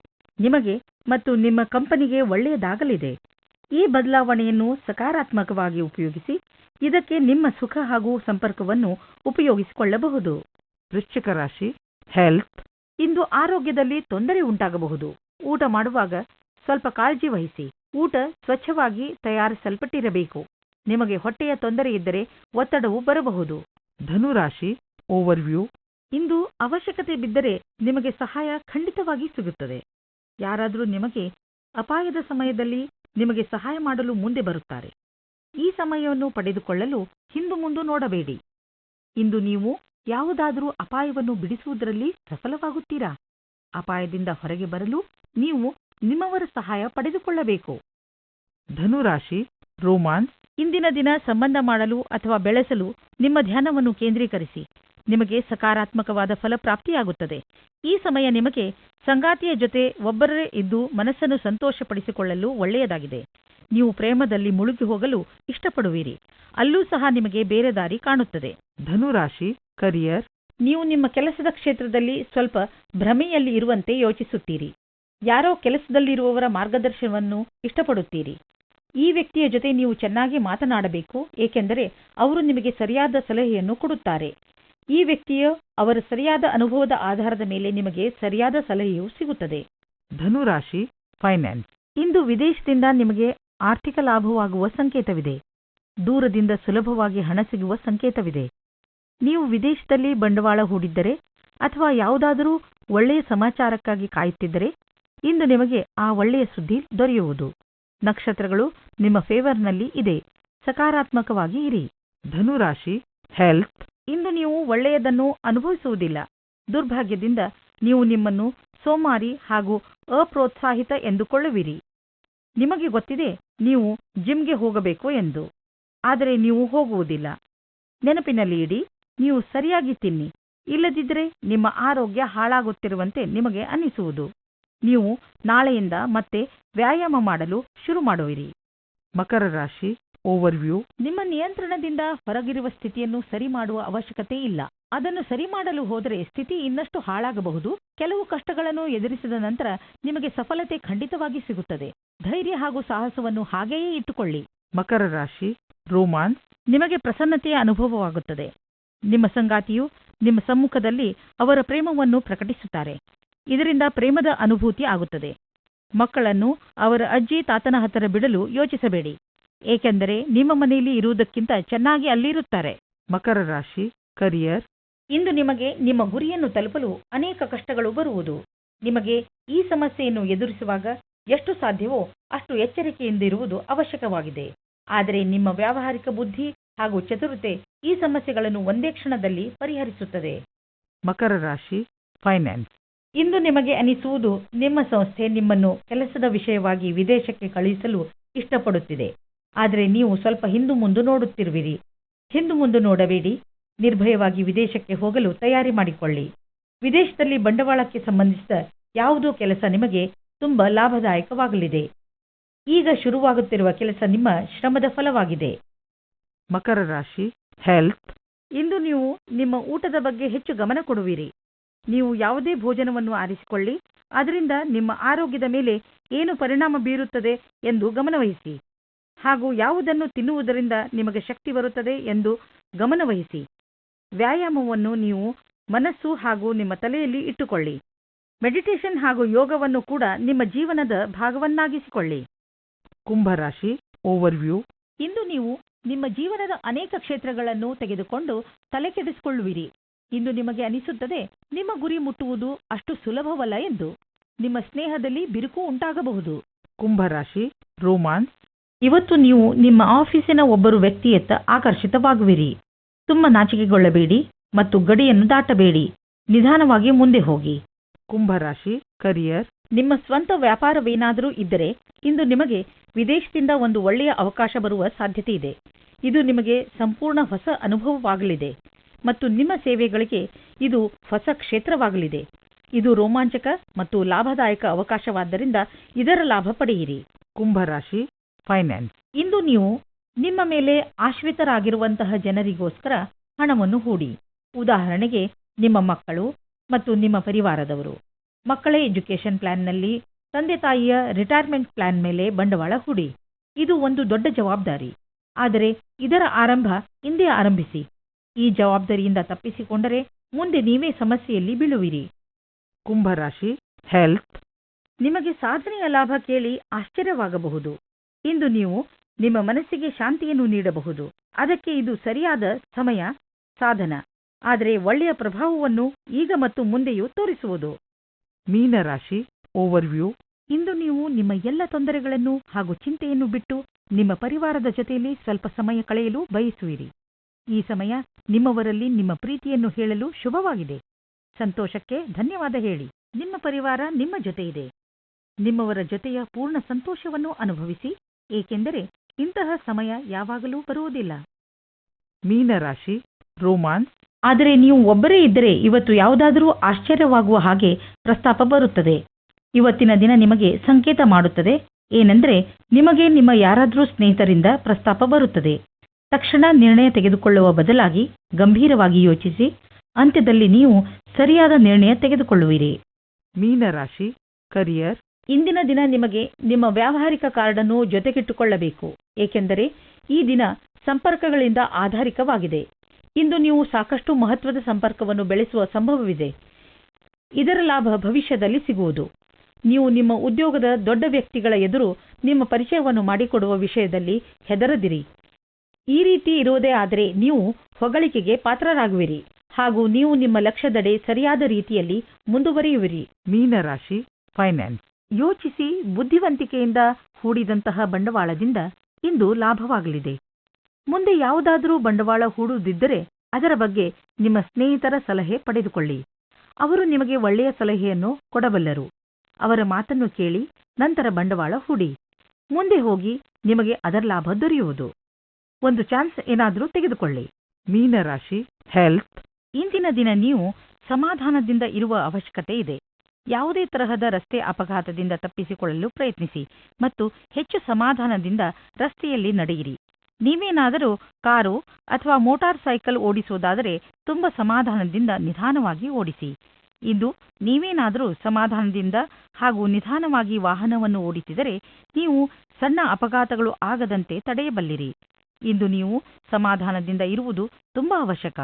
ನಿಮಗೆ ಮತ್ತು ನಿಮ್ಮ ಕಂಪನಿಗೆ ಒಳ್ಳೆಯದಾಗಲಿದೆ. ಈ ಬದಲಾವಣೆಯನ್ನು ಸಕಾರಾತ್ಮಕವಾಗಿ ಉಪಯೋಗಿಸಿ ಇದಕ್ಕೆ ನಿಮ್ಮ ಸುಖ ಹಾಗೂ ಸಂಪರ್ಕವನ್ನು ಉಪಯೋಗಿಸಿಕೊಳ್ಳಬಹುದು. ವೃಶ್ಚಿಕ ರಾಶಿ ಹೆಲ್ತ್ ಇಂದು ಆರೋಗ್ಯದಲ್ಲಿ ತೊಂದರೆ ಉಂಟಾಗಬಹುದು. ಊಟ ಮಾಡುವಾಗ ಸ್ವಲ್ಪ ಕಾಳಜಿ ವಹಿಸಿ. ಊಟ ಸ್ವಚ್ಛವಾಗಿ ತಯಾರಿಸಲ್ಪಟ್ಟಿರಬೇಕು. ನಿಮಗೆ ಹೊಟ್ಟೆಯ ತೊಂದರೆ ಇದ್ದರೆ ಒತ್ತಡವು ಬರಬಹುದು. ಧನುರಾಶಿ ಓವರ್ವ್ಯೂ ಇಂದು ಅವಶ್ಯಕತೆ ಬಿದ್ದರೆ ನಿಮಗೆ ಸಹಾಯ ಖಂಡಿತವಾಗಿ ಸಿಗುತ್ತದೆ. ಯಾರಾದರೂ ನಿಮಗೆ ಅಪಾಯದ ಸಮಯದಲ್ಲಿ ನಿಮಗೆ ಸಹಾಯ ಮಾಡಲು ಮುಂದೆ ಬರುತ್ತಾರೆ. ಈ ಸಮಯವನ್ನು ಪಡೆದುಕೊಳ್ಳಲು ಹಿಂದು ಮುಂದು ನೋಡಬೇಡಿ. ಇಂದು ನೀವು ಯಾವುದಾದರೂ ಅಪಾಯವನ್ನು ಬಿಡಿಸುವುದರಲ್ಲಿ ಸಫಲವಾಗುತ್ತೀರಾ? ಅಪಾಯದಿಂದ ಹೊರಗೆ ಬರಲು ನೀವು ನಿಮ್ಮವರ ಸಹಾಯ ಪಡೆದುಕೊಳ್ಳಬೇಕು. ಧನುರಾಶಿ ರೋಮಾನ್ಸ್ ಇಂದಿನ ದಿನ ಸಂಬಂಧ ಮಾಡಲು ಅಥವಾ ಬೆಳೆಸಲು ನಿಮ್ಮ ಧ್ಯಾನವನ್ನು ಕೇಂದ್ರೀಕರಿಸಿ. ನಿಮಗೆ ಸಕಾರಾತ್ಮಕವಾದ ಫಲಪ್ರಾಪ್ತಿಯಾಗುತ್ತದೆ ಈ ಸಮಯ ನಿಮಗೆ ಸಂಗಾತಿಯ ಜೊತೆ ಒಬ್ಬರೇ ಇದ್ದು ಮನಸ್ಸನ್ನು ಸಂತೋಷಪಡಿಸಿಕೊಳ್ಳಲು ಒಳ್ಳೆಯದಾಗಿದೆ. ನೀವು ಪ್ರೇಮದಲ್ಲಿ ಮುಳುಗಿ ಹೋಗಲು ಇಷ್ಟಪಡುವಿರಿ. ಅಲ್ಲೂ ಸಹ ನಿಮಗೆ ಬೇರೆ ದಾರಿ ಕಾಣುತ್ತದೆ. ಧನುರಾಶಿ ಕರಿಯರ್ ನೀವು ನಿಮ್ಮ ಕೆಲಸದ ಕ್ಷೇತ್ರದಲ್ಲಿ ಸ್ವಲ್ಪ ಭ್ರಮೆಯಲ್ಲಿ ಇರುವಂತೆ ಯೋಚಿಸುತ್ತೀರಿ. ಯಾರೋ ಕೆಲಸದಲ್ಲಿರುವವರ ಮಾರ್ಗದರ್ಶನವನ್ನು ಇಷ್ಟಪಡುತ್ತೀರಿ. ಈ ವ್ಯಕ್ತಿಯ ಜೊತೆ ನೀವು ಚೆನ್ನಾಗಿ ಮಾತನಾಡಬೇಕು, ಏಕೆಂದರೆ ಅವರು ನಿಮಗೆ ಸರಿಯಾದ ಸಲಹೆಯನ್ನು ಕೊಡುತ್ತಾರೆ. ಈ ವ್ಯಕ್ತಿಯು ಅವರ ಸರಿಯಾದ ಅನುಭವದ ಆಧಾರದ ಮೇಲೆ ನಿಮಗೆ ಸರಿಯಾದ ಸಲಹೆಯು ಸಿಗುತ್ತದೆ. ಧನುರಾಶಿ, ಫೈನಾನ್ಸ್. ಇಂದು ವಿದೇಶದಿಂದ ನಿಮಗೆ ಆರ್ಥಿಕ ಲಾಭವಾಗುವ ಸಂಕೇತವಿದೆ. ದೂರದಿಂದ ಸುಲಭವಾಗಿ ಹಣ ಸಿಗುವ ಸಂಕೇತವಿದೆ. ನೀವು ವಿದೇಶದಲ್ಲಿ ಬಂಡವಾಳ ಹೂಡಿದ್ದರೆ ಅಥವಾ ಯಾವುದಾದರೂ ಒಳ್ಳೆಯ ಸಮಾಚಾರಕ್ಕಾಗಿ ಕಾಯುತ್ತಿದ್ದರೆ ಇಂದು ನಿಮಗೆ ಆ ಒಳ್ಳೆಯ ಸುದ್ದಿ ದೊರೆಯುವುದು. ನಕ್ಷತ್ರಗಳು ನಿಮ್ಮ ಫೇವರ್ನಲ್ಲಿ ಇದೆ. ಸಕಾರಾತ್ಮಕವಾಗಿ ಇರಿ. ಧನುರಾಶಿ ಹೆಲ್ತ್ ಇಂದು ನೀವು ಒಳ್ಳೆಯದನ್ನು ಅನುಭವಿಸುವುದಿಲ್ಲ. ದುರ್ಭಾಗ್ಯದಿಂದ ನೀವು ನಿಮ್ಮನ್ನು ಸೋಮಾರಿ ಹಾಗೂ ಅಪ್ರೋತ್ಸಾಹಿತ ಎಂದುಕೊಳ್ಳುವಿರಿ. ನಿಮಗೆ ಗೊತ್ತಿದೆ, ನೀವು ಜಿಮ್ಗೆ ಹೋಗಬೇಕು ಎಂದು. ಆದರೆ ನೀವು ಹೋಗುವುದಿಲ್ಲ. ನೆನಪಿನಲ್ಲಿ ಇಡಿ, ನೀವು ಸರಿಯಾಗಿ ತಿನ್ನಿ. ಇಲ್ಲದಿದ್ದರೆ ನಿಮ್ಮ ಆರೋಗ್ಯ ಹಾಳಾಗುತ್ತಿರುವಂತೆ ನಿಮಗೆ ಅನ್ನಿಸುವುದು. ನೀವು ನಾಳೆಯಿಂದ ಮತ್ತೆ ವ್ಯಾಯಾಮ ಮಾಡಲು ಶುರು ಮಾಡುವಿರಿ. ಮಕರ ರಾಶಿ ಓವರ್ವ್ಯೂ ನಿಮ್ಮ ನಿಯಂತ್ರಣದಿಂದ ಹೊರಗಿರುವ ಸ್ಥಿತಿಯನ್ನು ಸರಿ ಮಾಡುವ ಅವಶ್ಯಕತೆ ಇಲ್ಲ. ಅದನ್ನು ಸರಿ ಮಾಡಲು ಹೋದರೆ ಸ್ಥಿತಿ ಇನ್ನಷ್ಟು ಹಾಳಾಗಬಹುದು. ಕೆಲವು ಕಷ್ಟಗಳನ್ನು ಎದುರಿಸಿದ ನಂತರ ನಿಮಗೆ ಸಫಲತೆ ಖಂಡಿತವಾಗಿ ಸಿಗುತ್ತದೆ. ಧೈರ್ಯ ಹಾಗೂ ಸಾಹಸವನ್ನು ಹಾಗೆಯೇ ಇಟ್ಟುಕೊಳ್ಳಿ. ಮಕರ ರಾಶಿ ರೋಮಾನ್ಸ್ ನಿಮಗೆ ಪ್ರಸನ್ನತೆಯ ಅನುಭವವಾಗುತ್ತದೆ. ನಿಮ್ಮ ಸಂಗಾತಿಯು ನಿಮ್ಮ ಸಮ್ಮುಖದಲ್ಲಿ ಅವರ ಪ್ರೇಮವನ್ನು ಪ್ರಕಟಿಸುತ್ತಾರೆ. ಇದರಿಂದ ಪ್ರೇಮದ ಅನುಭೂತಿ ಆಗುತ್ತದೆ. ಮಕ್ಕಳನ್ನು ಅವರ ಅಜ್ಜಿ ತಾತನ ಹತ್ತಿರ ಬಿಡಲು ಯೋಚಿಸಬೇಡಿ. ಏಕೆಂದರೆ ನಿಮ್ಮ ಮನೆಯಲ್ಲಿ ಇರುವುದಕ್ಕಿಂತ ಚೆನ್ನಾಗಿ ಅಲ್ಲಿರುತ್ತಾರೆ. ಮಕರ ರಾಶಿ ಕರಿಯರ್ ಇಂದು ನಿಮಗೆ ನಿಮ್ಮ ಗುರಿಯನ್ನು ತಲುಪಲು ಅನೇಕ ಕಷ್ಟಗಳು ಬರುವುದು. ನಿಮಗೆ ಈ ಸಮಸ್ಯೆಯನ್ನು ಎದುರಿಸುವಾಗ ಎಷ್ಟು ಸಾಧ್ಯವೋ ಅಷ್ಟು ಎಚ್ಚರಿಕೆಯಿಂದಿರುವುದು ಅವಶ್ಯಕವಾಗಿದೆ. ಆದರೆ ನಿಮ್ಮ ವ್ಯಾವಹಾರಿಕ ಬುದ್ಧಿ ಹಾಗೂ ಚತುರತೆ ಈ ಸಮಸ್ಯೆಗಳನ್ನು ಒಂದೇ ಕ್ಷಣದಲ್ಲಿ ಪರಿಹರಿಸುತ್ತದೆ. ಮಕರ ರಾಶಿ ಫೈನಾನ್ಸ್ ಇಂದು ನಿಮಗೆ ಅನಿಸುವುದು ನಿಮ್ಮ ಸಂಸ್ಥೆ ನಿಮ್ಮನ್ನು ಕೆಲಸದ ವಿಷಯವಾಗಿ ವಿದೇಶಕ್ಕೆ ಕಳುಹಿಸಲು ಇಷ್ಟಪಡುತ್ತಿದೆ. ಆದರೆ ನೀವು ಸ್ವಲ್ಪ ಹಿಂದು ಮುಂದು ನೋಡುತ್ತಿರುವಿರಿ. ಹಿಂದು ಮುಂದು ನೋಡಬೇಡಿ. ನಿರ್ಭಯವಾಗಿ ವಿದೇಶಕ್ಕೆ ಹೋಗಲು ತಯಾರಿ ಮಾಡಿಕೊಳ್ಳಿ. ವಿದೇಶದಲ್ಲಿ ಬಂಡವಾಳಕ್ಕೆ ಸಂಬಂಧಿಸಿದ ಯಾವುದೋ ಕೆಲಸ ನಿಮಗೆ ತುಂಬ ಲಾಭದಾಯಕವಾಗಲಿದೆ. ಈಗ ಶುರುವಾಗುತ್ತಿರುವ ಕೆಲಸ ನಿಮ್ಮ ಶ್ರಮದ ಫಲವಾಗಿದೆ. ಮಕರ ರಾಶಿ ಹೆಲ್ತ್ ಇಂದು ನೀವು ನಿಮ್ಮ ಊಟದ ಬಗ್ಗೆ ಹೆಚ್ಚು ಗಮನ ಕೊಡುವಿರಿ. ನೀವು ಯಾವುದೇ ಭೋಜನವನ್ನು ಆರಿಸಿಕೊಳ್ಳಿ ಅದರಿಂದ ನಿಮ್ಮ ಆರೋಗ್ಯದ ಮೇಲೆ ಏನು ಪರಿಣಾಮ ಬೀರುತ್ತದೆ ಎಂದು ಗಮನವಹಿಸಿ. ಹಾಗೂ ಯಾವುದನ್ನು ತಿನ್ನುವುದರಿಂದ ನಿಮಗೆ ಶಕ್ತಿ ಬರುತ್ತದೆ ಎಂದು ಗಮನವಹಿಸಿ. ವ್ಯಾಯಾಮವನ್ನು ನೀವು ಮನಸ್ಸು ಹಾಗೂ ನಿಮ್ಮ ತಲೆಯಲ್ಲಿ ಇಟ್ಟುಕೊಳ್ಳಿ. ಮೆಡಿಟೇಷನ್ ಹಾಗೂ ಯೋಗವನ್ನು ಕೂಡ ನಿಮ್ಮ ಜೀವನದ ಭಾಗವನ್ನಾಗಿಸಿಕೊಳ್ಳಿ. ಕುಂಭರಾಶಿ ಓವರ್ವ್ಯೂ. ಇಂದು ನೀವು ನಿಮ್ಮ ಜೀವನದ ಅನೇಕ ಕ್ಷೇತ್ರಗಳನ್ನು ತೆಗೆದುಕೊಂಡು ತಲೆಕೆಡಿಸಿಕೊಳ್ಳುವಿರಿ. ಇಂದು ನಿಮಗೆ ಅನಿಸುತ್ತದೆ ನಿಮ್ಮ ಗುರಿ ಮುಟ್ಟುವುದು ಅಷ್ಟು ಸುಲಭವಲ್ಲ ಎಂದು. ನಿಮ್ಮ ಸ್ನೇಹದಲ್ಲಿ ಬಿರುಕು ಉಂಟಾಗಬಹುದು. ಕುಂಭರಾಶಿ ರೋಮಾನ್ಸ್. ಇವತ್ತು ನೀವು ನಿಮ್ಮ ಆಫೀಸಿನ ಒಬ್ಬರು ವ್ಯಕ್ತಿಯತ್ತ ಆಕರ್ಷಿತವಾಗುವಿರಿ. ತುಂಬ ನಾಚಿಕೆಗೊಳ್ಳಬೇಡಿ ಮತ್ತು ಗಡಿಯನ್ನು ದಾಟಬೇಡಿ. ನಿಧಾನವಾಗಿ ಮುಂದೆ ಹೋಗಿ. ಕುಂಭರಾಶಿ ಕರಿಯರ್. ನಿಮ್ಮ ಸ್ವಂತ ವ್ಯಾಪಾರವೇನಾದರೂ ಇದ್ದರೆ ಇಂದು ನಿಮಗೆ ವಿದೇಶದಿಂದ ಒಂದು ಒಳ್ಳೆಯ ಅವಕಾಶ ಬರುವ ಸಾಧ್ಯತೆ ಇದೆ. ಇದು ನಿಮಗೆ ಸಂಪೂರ್ಣ ಹೊಸ ಅನುಭವವಾಗಲಿದೆ. ಮತ್ತು ನಿಮ್ಮ ಸೇವೆಗಳಿಗೆ ಇದು ಹೊಸ ಕ್ಷೇತ್ರವಾಗಲಿದೆ. ಇದು ರೋಮಾಂಚಕ ಮತ್ತು ಲಾಭದಾಯಕ ಅವಕಾಶವಾದ್ದರಿಂದ ಇದರ ಲಾಭ ಪಡೆಯಿರಿ. ಕುಂಭರಾಶಿ ಫೈನಾನ್ಸ್ ಇಂದು ನೀವು ನಿಮ್ಮ ಮೇಲೆ ಆಶ್ರಿತರಾಗಿರುವಂತಹ ಜನರಿಗೋಸ್ಕರ ಹಣವನ್ನು ಹೂಡಿ. ಉದಾಹರಣೆಗೆ ನಿಮ್ಮ ಮಕ್ಕಳು ಮತ್ತು ನಿಮ್ಮ ಪರಿವಾರದವರು. ಮಕ್ಕಳ ಎಜುಕೇಷನ್ ಪ್ಲಾನ್ನಲ್ಲಿ ತಂದೆ ತಾಯಿಯ ರಿಟೈರ್ಮೆಂಟ್ ಪ್ಲಾನ್ ಮೇಲೆ ಬಂಡವಾಳ ಹೂಡಿ. ಇದು ಒಂದು ದೊಡ್ಡ ಜವಾಬ್ದಾರಿ. ಆದರೆ ಇದರ ಆರಂಭ ಇಂದೇ ಆರಂಭಿಸಿ. ಈ ಜವಾಬ್ದಾರಿಯಿಂದ ತಪ್ಪಿಸಿಕೊಂಡರೆ ಮುಂದೆ ನೀವೇ ಸಮಸ್ಯೆಯಲ್ಲಿ ಬೀಳುವಿರಿ. ಕುಂಭರಾಶಿ ಹೆಲ್ತ್ ನಿಮಗೆ ಸಾಧನೆಯ ಲಾಭ ಕೇಳಿ ಆಶ್ಚರ್ಯವಾಗಬಹುದು. ಇಂದು ನೀವು ನಿಮ್ಮ ಮನಸ್ಸಿಗೆ ಶಾಂತಿಯನ್ನು ನೀಡಬಹುದು. ಅದಕ್ಕೆ ಇದು ಸರಿಯಾದ ಸಮಯ ಸಾಧನ. ಆದರೆ ಒಳ್ಳೆಯ ಪ್ರಭಾವವನ್ನು ಈಗ ಮತ್ತು ಮುಂದೆಯೂ ತೋರಿಸುವುದು. ಮೀನರಾಶಿ ಓವರ್ವ್ಯೂ ಇಂದು ನೀವು ನಿಮ್ಮ ಎಲ್ಲ ತೊಂದರೆಗಳನ್ನು ಹಾಗೂ ಚಿಂತೆಯನ್ನು ಬಿಟ್ಟು ನಿಮ್ಮ ಪರಿವಾರದ ಜೊತೆಯಲ್ಲಿ ಸ್ವಲ್ಪ ಸಮಯ ಕಳೆಯಲು ಬಯಸುವಿರಿ. ಈ ಸಮಯ ನಿಮ್ಮವರಲ್ಲಿ ನಿಮ್ಮ ಪ್ರೀತಿಯನ್ನು ಹೇಳಲು ಶುಭವಾಗಿದೆ. ಸಂತೋಷಕ್ಕೆ ಧನ್ಯವಾದ ಹೇಳಿ. ನಿಮ್ಮ ಪರಿವಾರ ನಿಮ್ಮ ಜೊತೆ ಇದೆ ನಿಮ್ಮವರ ಜೊತೆಯ ಪೂರ್ಣ ಸಂತೋಷವನ್ನು ಅನುಭವಿಸಿ ಏಕೆಂದರೆ ಇಂತಹ ಸಮಯ ಯಾವಾಗಲೂ ಬರುವುದಿಲ್ಲ. ಮೀನರಾಶಿ ರೋಮಾನ್ಸ್. ಆದರೆ ನೀವು ಒಬ್ಬರೇ ಇದ್ದರೆ ಇವತ್ತು ಯಾವುದಾದರೂ ಆಶ್ಚರ್ಯವಾಗುವ ಹಾಗೆ ಪ್ರಸ್ತಾಪ ಬರುತ್ತದೆ. ಇವತ್ತಿನ ದಿನ ನಿಮಗೆ ಸಂಕೇತ ಮಾಡುತ್ತದೆ. ಏನೆಂದರೆ ನಿಮಗೆ ನಿಮ್ಮ ಯಾರಾದರೂ ಸ್ನೇಹಿತರಿಂದ ಪ್ರಸ್ತಾಪ ಬರುತ್ತದೆ. ತಕ್ಷಣ ನಿರ್ಣಯ ತೆಗೆದುಕೊಳ್ಳುವ ಬದಲಾಗಿ ಗಂಭೀರವಾಗಿ ಯೋಚಿಸಿ ಅಂತ್ಯದಲ್ಲಿ ನೀವು ಸರಿಯಾದ ನಿರ್ಣಯ ತೆಗೆದುಕೊಳ್ಳುವಿರಿ. ಮೀನರಾಶಿ ಕರಿಯರ್ ಇಂದಿನ ದಿನ ನಿಮಗೆ ನಿಮ್ಮ ವ್ಯಾವಹಾರಿಕ ಕಾರ್ಡನ್ನು ಜೊತೆಗಿಟ್ಟುಕೊಳ್ಳಬೇಕು ಏಕೆಂದರೆ ಈ ದಿನ ಸಂಪರ್ಕಗಳಿಂದ ಆಧಾರಿಕವಾಗಿದೆ ಇಂದು ನೀವು ಸಾಕಷ್ಟು ಮಹತ್ವದ ಸಂಪರ್ಕವನ್ನು ಬೆಳೆಸುವ ಸಂಭವವಿದೆ. ಇದರ ಲಾಭ ಭವಿಷ್ಯದಲ್ಲಿ ಸಿಗುವುದು. ನೀವು ನಿಮ್ಮ ಉದ್ಯೋಗದ ದೊಡ್ಡ ವ್ಯಕ್ತಿಗಳ ಎದುರು ನಿಮ್ಮ ಪರಿಚಯವನ್ನು ಮಾಡಿಕೊಡುವ ವಿಷಯದಲ್ಲಿ ಹೆದರದಿರಿ. ಈ ರೀತಿ ಇರುವುದೇ ಆದರೆ ನೀವು ಹೊಗಳಿಕೆಗೆ ಪಾತ್ರರಾಗುವಿರಿ ಹಾಗೂ ನೀವು ನಿಮ್ಮ ಲಕ್ಷ್ಯದೆಡೆ ಸರಿಯಾದ ರೀತಿಯಲ್ಲಿ ಮುಂದುವರಿಯುವಿರಿ. ಮೀನರಾಶಿ ಫೈನಾನ್ಸ್ ಯೋಚಿಸಿ ಬುದ್ಧಿವಂತಿಕೆಯಿಂದ ಹೂಡಿದಂತಹ ಬಂಡವಾಳದಿಂದ ಇಂದು ಲಾಭವಾಗಲಿದೆ. ಮುಂದೆ ಯಾವುದಾದರೂ ಬಂಡವಾಳ ಹೂಡುವುದಿದ್ದರೆ ಅದರ ಬಗ್ಗೆ ನಿಮ್ಮ ಸ್ನೇಹಿತರ ಸಲಹೆ ಪಡೆದುಕೊಳ್ಳಿ. ಅವರು ನಿಮಗೆ ಒಳ್ಳೆಯ ಸಲಹೆಯನ್ನು ಕೊಡಬಲ್ಲರು. ಅವರ ಮಾತನ್ನು ಕೇಳಿ ನಂತರ ಬಂಡವಾಳ ಹೂಡಿ. ಮುಂದೆ ಹೋಗಿ ನಿಮಗೆ ಅದರ ಲಾಭ ದೊರೆಯುವುದು. ಒಂದು ಚಾನ್ಸ್ ಏನಾದರೂ ತೆಗೆದುಕೊಳ್ಳಿ. ಮೀನರಾಶಿ ಹೆಲ್ತ್ ಇಂದಿನ ದಿನ ನೀವು ಸಮಾಧಾನದಿಂದ ಇರುವ ಅವಶ್ಯಕತೆ ಇದೆ. ಯಾವುದೇ ತರಹದ ರಸ್ತೆ ಅಪಘಾತದಿಂದ ತಪ್ಪಿಸಿಕೊಳ್ಳಲು ಪ್ರಯತ್ನಿಸಿ ಮತ್ತು ಹೆಚ್ಚು ಸಮಾಧಾನದಿಂದ ರಸ್ತೆಯಲ್ಲಿ ನಡೆಯಿರಿ. ನೀವೇನಾದರೂ ಕಾರು ಅಥವಾ ಮೋಟಾರ್ ಸೈಕಲ್ ಓಡಿಸುವುದಾದರೆ ತುಂಬ ಸಮಾಧಾನದಿಂದ ನಿಧಾನವಾಗಿ ಓಡಿಸಿ. ಇಂದು ನೀವೇನಾದರೂ ಸಮಾಧಾನದಿಂದ ಹಾಗೂ ನಿಧಾನವಾಗಿ ವಾಹನವನ್ನು ಓಡಿಸಿದರೆ ನೀವು ಸಣ್ಣ ಅಪಘಾತಗಳು ಆಗದಂತೆ ತಡೆಯಬಲ್ಲಿರಿ. ಇಂದು ನೀವು ಸಮಾಧಾನದಿಂದ ಇರುವುದು ತುಂಬಾ ಅವಶ್ಯಕ.